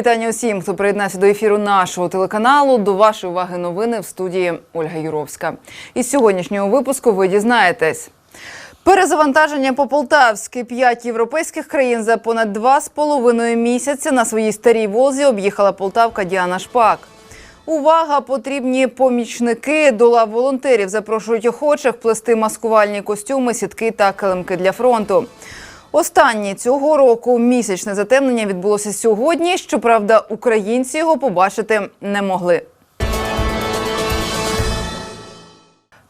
Вітання усім, хто приєднався до ефіру нашого телеканалу. До вашої уваги новини в студії Ольга Юровська. Із сьогоднішнього випуску ви дізнаєтесь. Перезавантаження по Полтавськи. П'ять європейських країн за понад два з половиною місяці на своїй старій возі об'їхала Полтавка Діана Шпак. Увага! Потрібні помічники. До лав волонтерів запрошують охочих плести маскувальні костюми, сітки та килимки для фронту. Останнє цього року місячне затемнення відбулося сьогодні. Щоправда, українці його побачити не могли.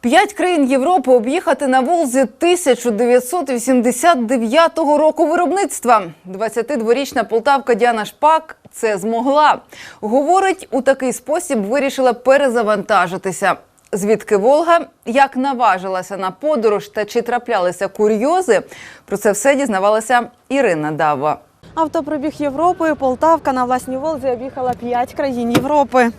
П'ять країн Європи об'їхати на Волзі 1989 року виробництва. 22-річна полтавка Діана Шпак це змогла. Говорить, у такий спосіб вирішила перезавантажитися. Звідки Волга, як наважилася на подорож та чи траплялися курйози? Про це все дізнавалася Ірина Дава. Автопробіг Європи. Полтавка на власній Волзі об'їхала п'ять країн Європи.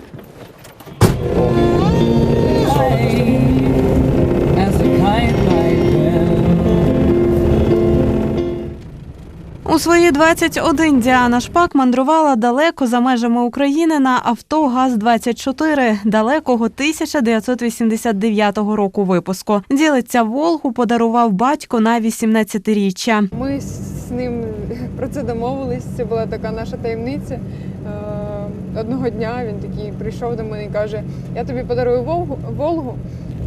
У свої 21 Діана Шпак мандрувала далеко за межами України на авто ГАЗ-24 далекого 1989 року випуску. Ділиться Волгу подарував батько на 18-річчя. Ми з ним про це домовились. Це була така наша таємниця. Е, Одного дня він такий прийшов до мене і каже: Я тобі подарую Волгу, Волгу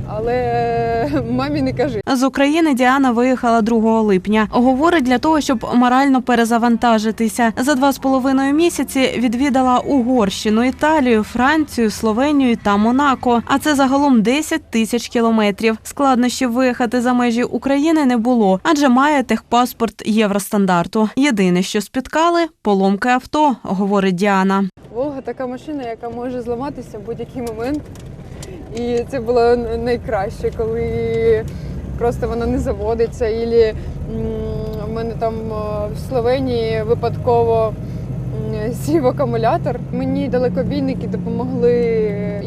але мамі не кажи. З України Діана виїхала 2 липня. Говорить, для того, щоб морально перезавантажитися. За два з половиною місяці відвідала Угорщину, Італію, Францію, Словенію та Монако. А це загалом 10 тисяч кілометрів. Складнощів виїхати за межі України не було, адже має техпаспорт євростандарту. Єдине, що спіткали поломки авто, говорить Діана. Волга така машина, яка може зламатися в будь-який момент. І це було найкраще, коли просто вона не заводиться. Ілі в мене там в Словенії випадково сів акумулятор. Мені далекобійники допомогли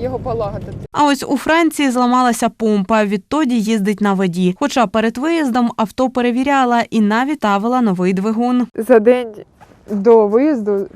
його полагодити. А ось у Франції зламалася помпа. Відтоді їздить на воді. Хоча перед виїздом авто перевіряла і навіть ставила новий двигун. За день до виїзду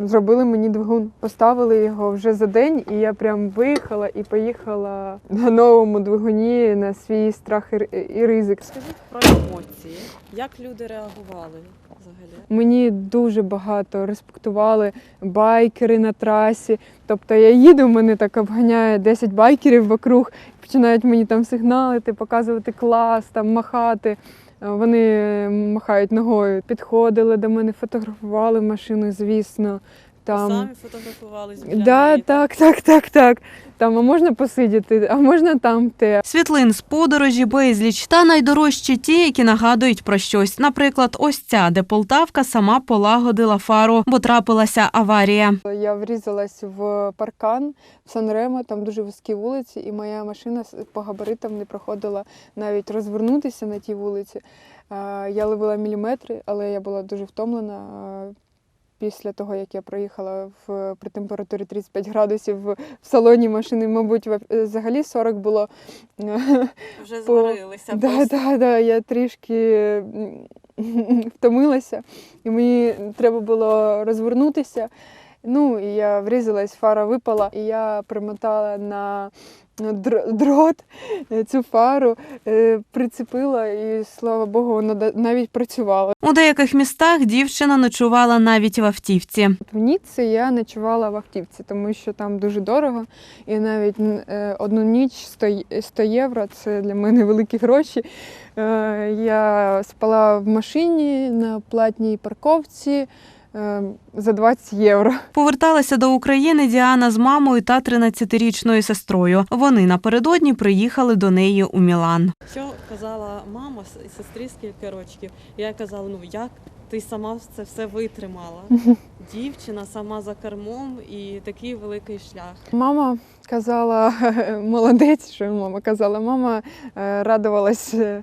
зробили мені двигун. Поставили його вже за день, і я прям виїхала і поїхала на новому двигуні на свій страх і ризик. Скажіть про емоції. Як люди реагували взагалі? Мені дуже багато респектували байкери на трасі. Тобто я їду, мене так обганяє 10 байкерів вокруг, починають мені там сигналити, показувати клас, там махати. Вони махають ногою. Підходили до мене, фотографували машину, звісно. Там Самі фотографувались біля да, неї, так, так, так, так. Там а можна посидіти, а можна там те. Світлин з подорожі безліч та найдорожчі ті, які нагадують про щось. Наприклад, ось ця, де Полтавка сама полагодила фару, бо трапилася аварія. Я врізалась в паркан в Санремо, там дуже вузькі вулиці, і моя машина по габаритам не проходила навіть розвернутися на тій вулиці. Я ловила міліметри, але я була дуже втомлена. Е, Після того, як я проїхала в, при температурі 35 градусів в, в салоні машини, мабуть, е, взагалі 40 було. Вже по- зварилися Да, просто. да, да, я трішки втомилася, і мені треба було розвернутися. Ну, і я врізалась, фара випала, і я примотала на дрот е, цю фару, е, прицепила, і слава Богу, вона навіть працювала. У деяких містах дівчина ночувала навіть в автівці. В Ніцці я ночувала в автівці, тому що там дуже дорого, і навіть е, одну ніч 100, 100 євро це для мене великі гроші. Я спала в машині на платній парковці за 20 євро. Поверталася до України Діана з мамою та 13-річною сестрою. Вони напередодні приїхали до неї у Мілан. Що казала мама сестрі скільки років? Я казала, ну як ти сама це все витримала? Дівчина сама за кермом і такий великий шлях. Мама казала, молодець, що мама казала. Мама е, радувалась, е,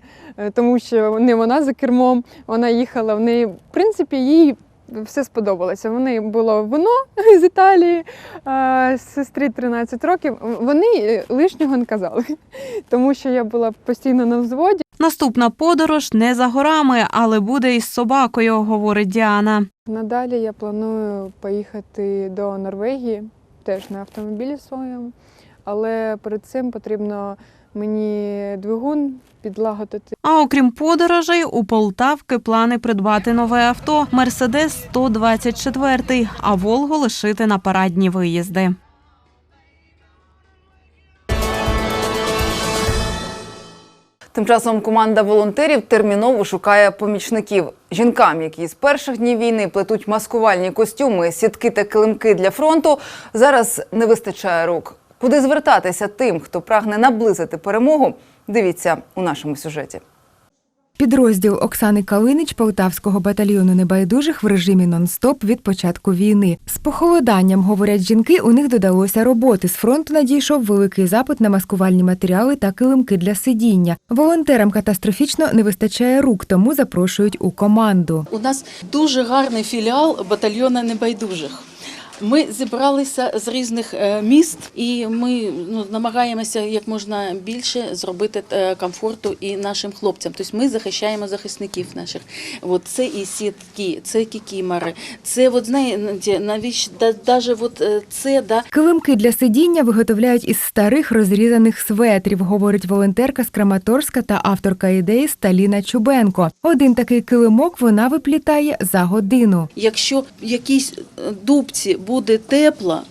тому що не вона за кермом, вона їхала в неї, в принципі, їй все сподобалося. Вони було вино з Італії, е, сестрі 13 років. Вони е, лишнього не казали, тому що я була постійно на взводі. Наступна подорож не за горами, але буде із собакою, говорить Діана. Надалі я планую поїхати до Норвегії, теж на автомобілі своєму, але перед цим потрібно мені двигун підлагодити. А окрім подорожей, у Полтавки плани придбати нове авто Мерседес 124, а Волгу лишити на парадні виїзди. Тим часом команда волонтерів терміново шукає помічників жінкам, які з перших днів війни плетуть маскувальні костюми, сітки та килимки для фронту. Зараз не вистачає рук. Куди звертатися тим, хто прагне наблизити перемогу? Дивіться у нашому сюжеті. Підрозділ Оксани Калинич Полтавського батальйону небайдужих в режимі нон-стоп від початку війни. З похолоданням, говорять жінки, у них додалося роботи. З фронту надійшов великий запит на маскувальні матеріали та килимки для сидіння. Волонтерам катастрофічно не вистачає рук, тому запрошують у команду. У нас дуже гарний філіал батальйону небайдужих. Ми зібралися з різних е, міст, і ми ну, намагаємося як можна більше зробити е, комфорту і нашим хлопцям. Тобто ми захищаємо захисників наших. От це і сітки, це кікімори, це от знаєте, навіщо даже от е, це да Килимки для сидіння виготовляють із старих розрізаних светрів, говорить волонтерка з Краматорська та авторка ідеї Сталіна Чубенко. Один такий килимок вона виплітає за годину. Якщо е, дубці буде тепло,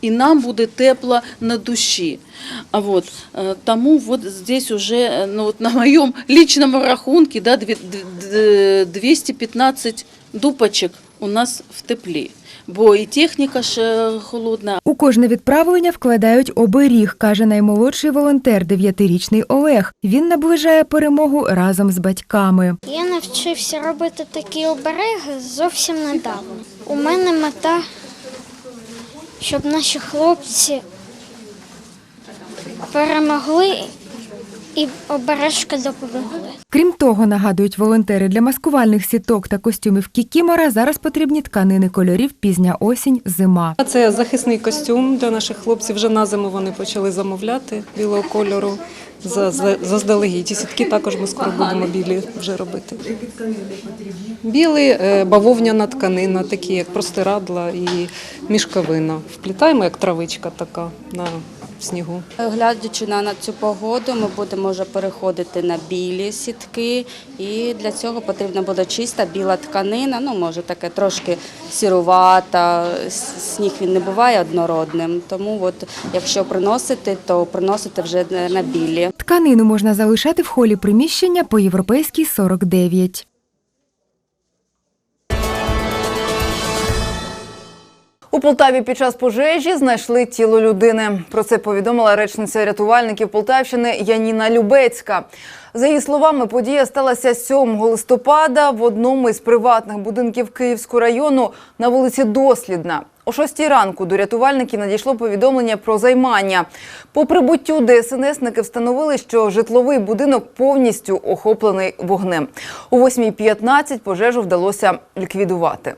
і нам буде тепло на душі. А вот, е, тому вот здесь уже е, ну, вот на моем личном рахунке да, дві- д- д- 215 дупочек у нас в теплі. Бо і техніка ж е, холодна, У кожне відправлення вкладають оберіг, каже наймолодший волонтер, дев'ятирічний Олег. Він наближає перемогу разом з батьками. Я навчився робити такі обереги зовсім недавно. У мене мета, щоб наші хлопці перемогли і обережки допомогли. Крім того, нагадують волонтери для маскувальних сіток та костюмів кікімора зараз потрібні тканини кольорів пізня осінь, зима. Це захисний костюм для наших хлопців. Вже на зиму вони почали замовляти білого кольору. за- за- Заздалегідь. І сітки також ми скоро будемо білі вже робити. Білий, е, бавовняна тканина, такі як простирадла і мішковина. Вплітаємо як травичка така на снігу. Глядячи на, на цю погоду, ми будемо вже переходити на білі сітки, і для цього потрібна буде чиста біла тканина. Ну, може, таке трошки сірувата. Сніг він не буває однородним. Тому, от, якщо приносити, то приносити вже на- на білі. Тканину можна залишати в холі приміщення по європейській 49. У Полтаві під час пожежі знайшли тіло людини. Про це повідомила речниця рятувальників Полтавщини Яніна Любецька. За її словами, подія сталася 7 листопада в одному із приватних будинків Київського району на вулиці Дослідна. О 6 ранку до рятувальників надійшло повідомлення про займання. По прибуттю ДСНСники встановили, що житловий будинок повністю охоплений вогнем. О 8.15 пожежу вдалося ліквідувати.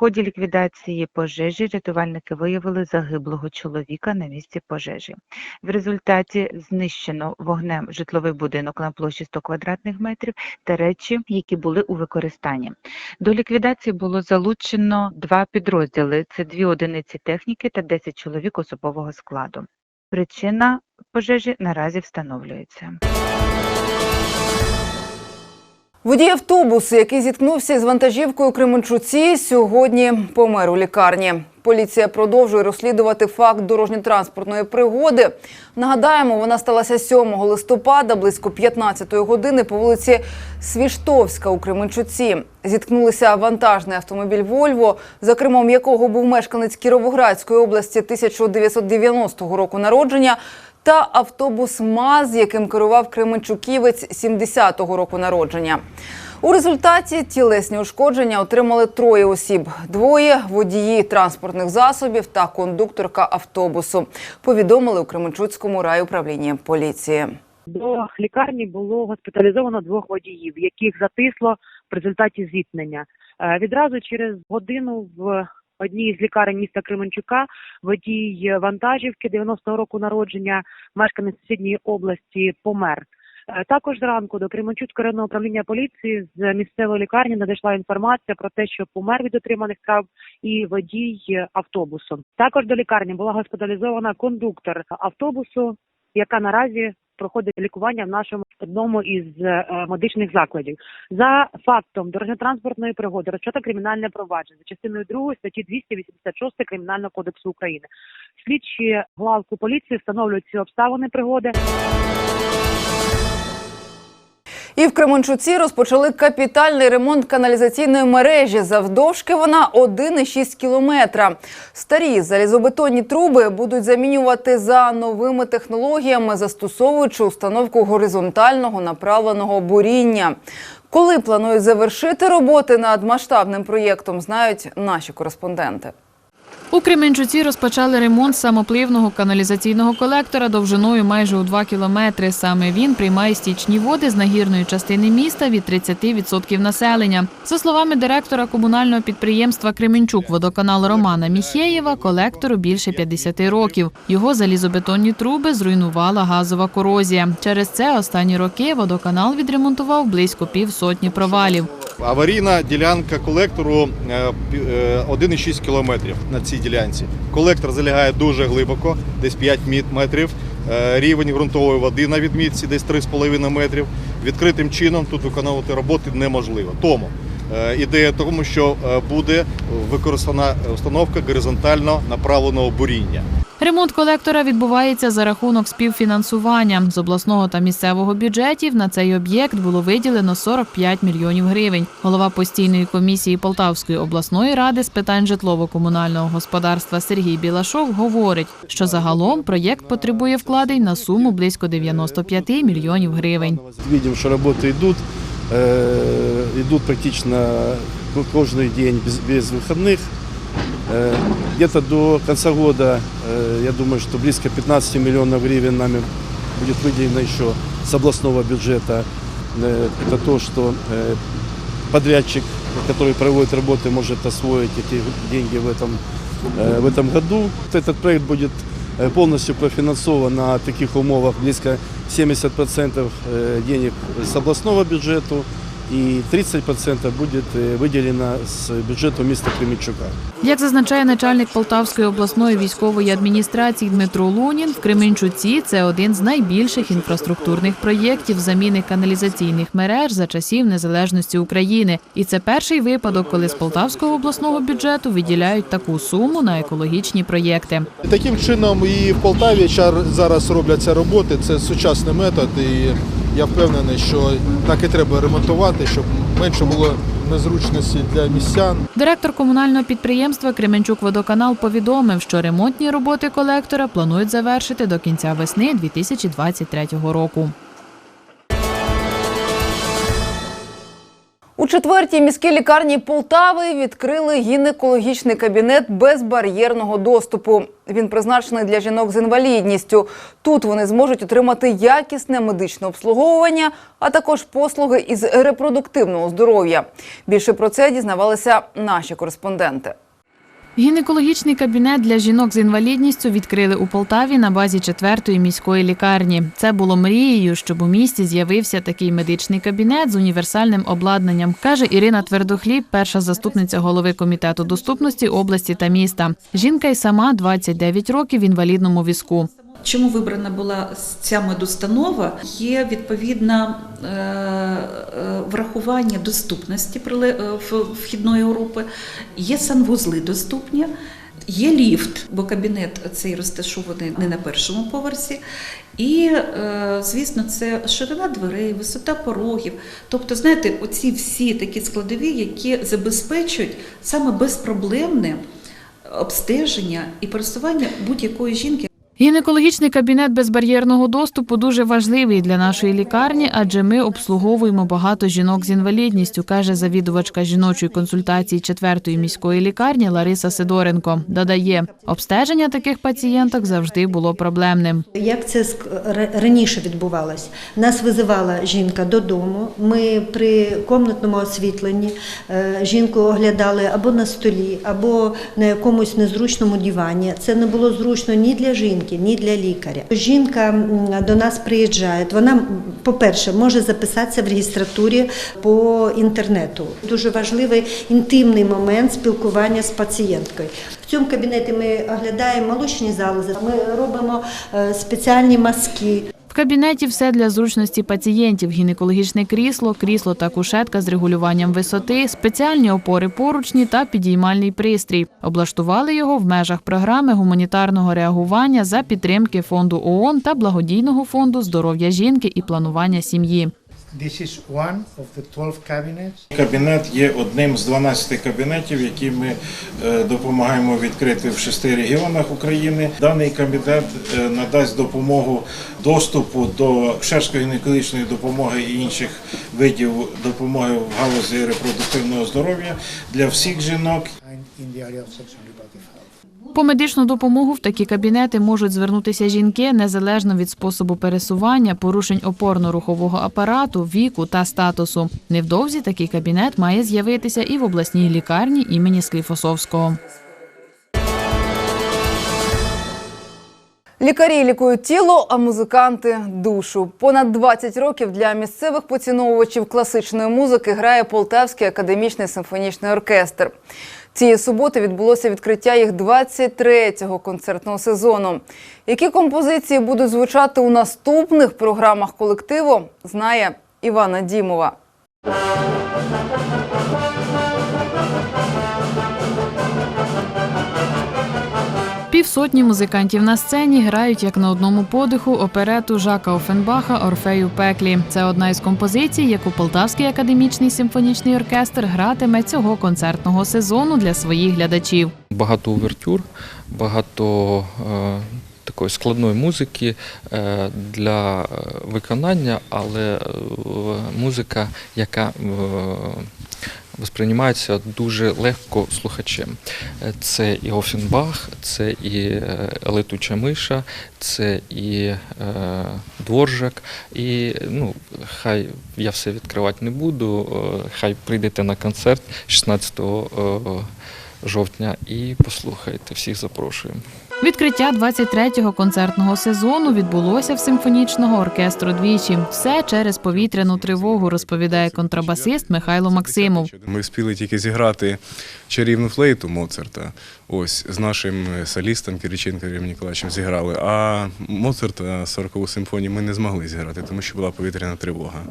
Ході ліквідації пожежі рятувальники виявили загиблого чоловіка на місці пожежі. В результаті знищено вогнем житловий будинок на площі 100 квадратних метрів та речі, які були у використанні. До ліквідації було залучено два підрозділи: це дві одиниці техніки та 10 чоловік особового складу. Причина пожежі наразі встановлюється. Водій автобусу, який зіткнувся із вантажівкою Кременчуці, сьогодні помер у лікарні. Поліція продовжує розслідувати факт дорожньо-транспортної пригоди. Нагадаємо, вона сталася 7 листопада близько 15 години по вулиці Свіштовська у Кременчуці. Зіткнулися вантажний автомобіль «Вольво», за кермом якого був мешканець Кіровоградської області 1990 року народження, та автобус МАЗ, яким керував Кременчуківець 70-го року народження. У результаті тілесні ушкодження отримали троє осіб: двоє водії транспортних засобів та кондукторка автобусу. Повідомили у Кременчуцькому райуправлінні поліції. До лікарні було госпіталізовано двох водіїв, яких затисло в результаті зіткнення. Е, Відразу через годину в одній з лікарень міста Кременчука водій вантажівки 90-го року народження, мешканець сусідньої області, помер. Е, Також зранку до Кременчуцького районного управління поліції з місцевої лікарні надійшла інформація про те, що помер від отриманих травм і водій автобусу. Також до лікарні була госпіталізована кондуктор автобусу, яка наразі проходить лікування в нашому одному із е, медичних закладів. За фактом дорожньо-транспортної пригоди розчата кримінальне провадження за частиною 2 статті 286 Кримінального кодексу України. Слідчі главку поліції встановлюють ці обставини пригоди. І в Кременчуці розпочали капітальний ремонт каналізаційної мережі. Завдовжки вона 1,6 кілометра. Старі залізобетонні труби будуть замінювати за новими технологіями, застосовуючи установку горизонтального направленого буріння. Коли планують завершити роботи над масштабним проєктом, знають наші кореспонденти. У Кременчуці розпочали ремонт самопливного каналізаційного колектора довжиною майже у 2 кілометри. Саме він приймає стічні води з нагірної частини міста від 30% населення. За словами директора комунального підприємства Кременчук водоканал Романа Міхєєва, колектору більше 50 років. Його залізобетонні труби зруйнувала газова корозія. Через це останні роки водоканал відремонтував близько півсотні провалів. Аварійна ділянка колектору е, пі- е, 1,6 кілометрів на цій ділянці. Колектор залягає дуже глибоко, десь 5 метрів. Е, Рівень ґрунтової води на відмітці десь 3,5 метрів. Відкритим чином тут виконувати роботи неможливо. Тому е, ідея тому, що е, буде використана установка горизонтально направленого буріння. Ремонт колектора відбувається за рахунок співфінансування. З обласного та місцевого бюджетів на цей об'єкт було виділено 45 мільйонів гривень. Голова постійної комісії Полтавської обласної ради з питань житлово-комунального господарства Сергій Білашов говорить, що загалом проєкт потребує вкладень на суму близько 95 мільйонів гривень. Видим, что работы идут, э, идут практично каждый день без, без выходных. Э, Где-то до конца года, э, я думаю, что близко 15 миллионов гривен нами будет выделено еще с областного бюджета. Э, Это то, что э, подрядчик, который проводит работы, может освоить эти деньги в этом, э, в этом году. Этот проект будет э, полностью профинансован на таких умовах близко 70% э, денег с областного бюджета и 30% будет э, выделено с бюджету міста Кременчука. Як зазначає начальник Полтавської обласної військової адміністрації Дмитро Лунін, в Кременчуці це один з найбільших інфраструктурних проєктів заміни каналізаційних мереж за часів незалежності України. І це перший випадок, коли з Полтавського обласного бюджету виділяють таку суму на екологічні проєкти. Таким чином і в Полтаві чар- зараз робляться роботи. Це сучасний метод, і я впевнений, що так і треба ремонтувати, щоб менше було незручності для містян. Директор комунального підприємства Кременчук Водоканал повідомив, що ремонтні роботи колектора планують завершити до кінця весни 2023 року. У четвертій міській лікарні Полтави відкрили гінекологічний кабінет безбар'єрного доступу. Він призначений для жінок з інвалідністю. Тут вони зможуть отримати якісне медичне обслуговування, а також послуги із репродуктивного здоров'я. Більше про це дізнавалися наші кореспонденти. Гінекологічний кабінет для жінок з інвалідністю відкрили у Полтаві на базі четвертої міської лікарні. Це було мрією, щоб у місті з'явився такий медичний кабінет з універсальним обладнанням, каже Ірина Твердохліб, перша заступниця голови комітету доступності області та міста. Жінка й сама 29 років в інвалідному візку. Чому вибрана була ця медустанова? Є відповідне е, врахування доступності е, вхідної групи, є санвузли доступні. Є ліфт, бо кабінет цей розташований не на першому поверсі. І, е, звісно, це ширина дверей, висота порогів. Тобто, знаєте, оці всі такі складові, які забезпечують саме безпроблемне обстеження і пересування будь-якої жінки. Гінекологічний кабінет безбар'єрного доступу дуже важливий для нашої лікарні, адже ми обслуговуємо багато жінок з інвалідністю, каже завідувачка жіночої консультації 4-ї міської лікарні Лариса Сидоренко. Додає, обстеження таких пацієнток завжди було проблемним. Як це раніше відбувалось? Нас визивала жінка додому. Ми при комнатному освітленні е, жінку оглядали або на столі, або на якомусь незручному дивані. Це не було зручно ні для жінки, ні для лікаря. Жінка до нас приїжджає. Вона, по-перше, може записатися в реєстратурі по інтернету. Дуже важливий інтимний момент спілкування з пацієнткою. В цьому кабінеті ми оглядаємо молочні залози, ми робимо е, спеціальні мазки. В кабінеті все для зручності пацієнтів: гінекологічне крісло, крісло та кушетка з регулюванням висоти, спеціальні опори поручні та підіймальний пристрій. Облаштували його в межах програми гуманітарного реагування за підтримки фонду ООН та благодійного фонду здоров'я жінки і планування сім'ї. This is one of the 12 cabinets. Кабінет є одним з 12 кабінетів, які ми е, допомагаємо відкрити в шести регіонах України. Даний кабінет е, надасть допомогу доступу до шерської гінекологічної допомоги і інших видів допомоги в галузі репродуктивного здоров'я для всіх жінок. По медичну допомогу в такі кабінети можуть звернутися жінки незалежно від способу пересування, порушень опорно-рухового апарату, віку та статусу. Невдовзі такий кабінет має з'явитися і в обласній лікарні імені Скліфосовського. Лікарі лікують тіло, а музиканти душу. Понад 20 років для місцевих поціновувачів класичної музики грає Полтавський академічний симфонічний оркестр. Цієї суботи відбулося відкриття їх 23-го концертного сезону. Які композиції будуть звучати у наступних програмах колективу, знає Івана Дімова. Півсотні музикантів на сцені грають як на одному подиху оперету Жака Офенбаха Орфей у пеклі. Це одна із композицій, яку Полтавський академічний симфонічний оркестр гратиме цього концертного сезону для своїх глядачів. Багато увертюр, багато е, такої складної музики е, для виконання, але е, музика, яка Восприймається дуже легко слухачем. Це і Офенбах, це і е, летуча миша, це і е, дворжак. І ну, хай я все відкривати не буду. е, Хай прийдете на концерт 16 е, жовтня і послухайте. Всіх запрошуємо. Відкриття 23-го концертного сезону відбулося в симфонічного оркестру двічі. Все через повітряну тривогу, розповідає контрабасист Михайло Максимов. Ми спіли тільки зіграти чарівну флейту Моцарта. Ось з нашим солістом Кириченко Юрієм Ніколаєвичем зіграли. А Моцарта 40-ту симфонію ми не змогли зіграти, тому що була повітряна тривога.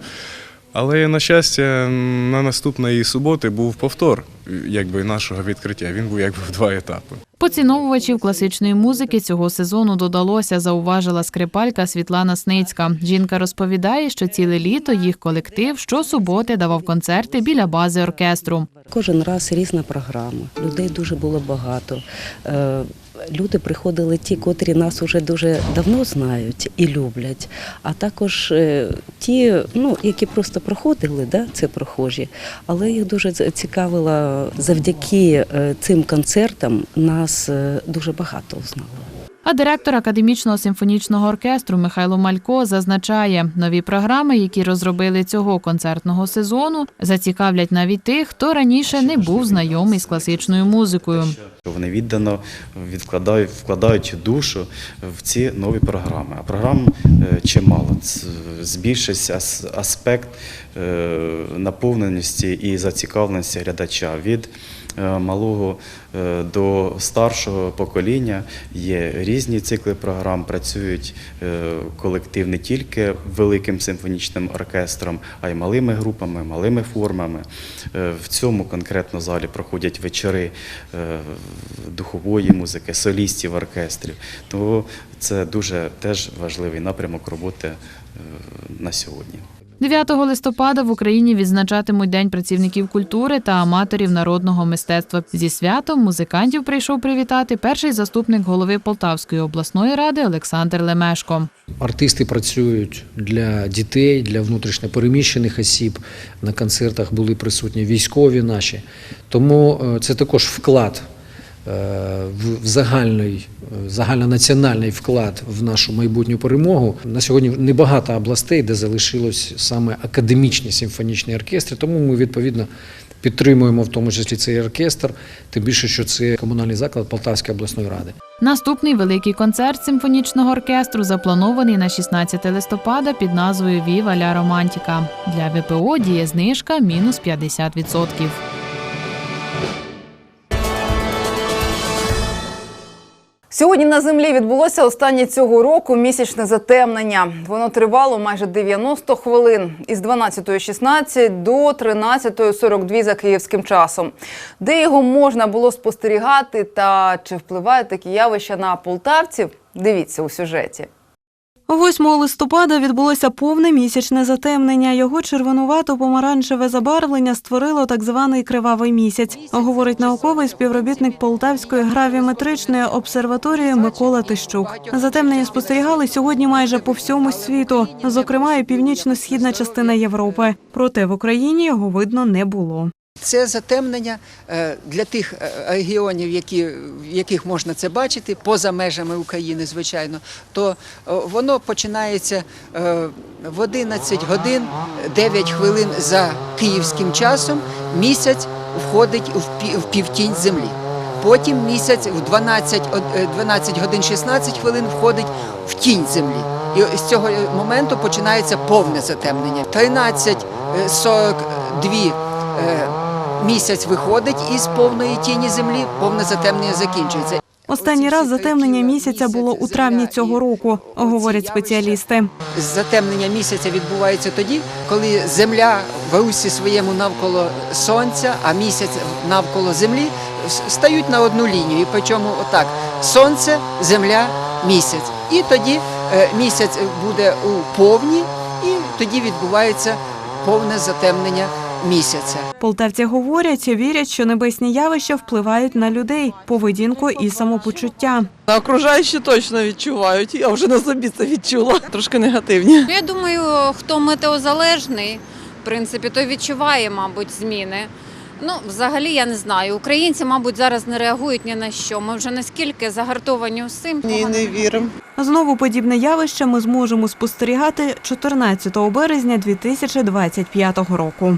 Але на щастя, на наступної суботи був повтор якби нашого відкриття. Він був якби в два етапи. Поціновувачів класичної музики цього сезону додалося, зауважила скрипалька Світлана Сницька. Жінка розповідає, що ціле літо їх колектив щосуботи давав концерти біля бази оркестру. Кожен раз різна програма. Людей дуже було багато. Люди приходили ті, котрі нас вже дуже давно знають і люблять, а також е, ті, ну, які просто проходили, да, це прохожі, але їх дуже цікавило завдяки е, цим концертам нас е, дуже багато узнало. А директор академічного симфонічного оркестру Михайло Малько зазначає, нові програми, які розробили цього концертного сезону, зацікавлять навіть тих, хто раніше не був знайомий з класичною музикою. Вони віддано відкладають, вкладають душу в ці нові програми. А програм е, чимало. Збільшився ас- аспект е, наповненості і зацікавленості глядача від малого е, до старшого покоління. Є різні цикли програм, працюють е, колектив не тільки великим симфонічним оркестром, а й малими групами, малими формами. Е, В цьому конкретно залі проходять вечори е, духової музики, солістів оркестрів. Тому це дуже теж важливий напрямок роботи е, на сьогодні. 9 листопада в Україні відзначатимуть День працівників культури та аматорів народного мистецтва. Зі святом музикантів прийшов привітати перший заступник голови Полтавської обласної ради Олександр Лемешко. Артисти працюють для дітей, для внутрішньопереміщених осіб. На концертах були присутні військові наші. Тому е, це також вклад в в загальний, е, загальнонаціональний вклад в нашу майбутню перемогу. На сьогодні небагато областей, де залишилось саме академічні симфонічні оркестри, тому ми відповідно підтримуємо в тому числі цей оркестр, тим більше, що це комунальний заклад Полтавської обласної ради. Наступний великий концерт симфонічного оркестру запланований на 16 листопада під назвою Віва ля Романтіка. Для ВПО діє знижка мінус 50%. Сьогодні на землі відбулося останнє цього року місячне затемнення. Воно тривало майже 90 хвилин із 12.16 до 13.42 за київським часом. Де його можна було спостерігати та чи впливають такі явища на полтавців? Дивіться у сюжеті. 8 листопада відбулося повне місячне затемнення. Його червонувато-помаранчеве забарвлення створило так званий кривавий місяць, говорить науковий співробітник Полтавської гравіметричної обсерваторії Микола Тищук. Затемнення спостерігали сьогодні майже по всьому світу, зокрема і північно-східна частина Європи. Проте в Україні його видно не було. Це затемнення е, для тих е, регіонів, які, в яких можна це бачити, поза межами України, звичайно, то е, воно починається в 11 годин 9 хвилин за київським часом. Місяць входить в пі- в півтінь землі. Потім місяць в 12, од- е, 12 годин 16 хвилин входить в тінь землі. І з цього моменту починається повне затемнення. 13.42 е, місяць виходить із повної тіні землі, повне затемнення закінчується. Останній раз затемнення місяця було у травні цього року, говорять спеціалісти. Затемнення місяця відбувається тоді, коли земля в русі своєму навколо сонця, а місяць навколо землі стають на одну лінію. І причому отак: сонце, земля, місяць. І тоді е, місяць буде у повні, і тоді відбувається повне затемнення місяця. Полтавці говорять, вірять, що небесні явища впливають на людей, поведінку і самопочуття. На окружаючі точно відчувають. Я вже на собі це відчула. Трошки негативні. Я думаю, хто метеозалежний, в принципі, той відчуває, мабуть, зміни. Ну, взагалі, я не знаю. Українці, мабуть, зараз не реагують ні на що. Ми вже наскільки загартовані усім. Ні, не віримо. Знову подібне явище ми зможемо спостерігати 14 березня 2025 року.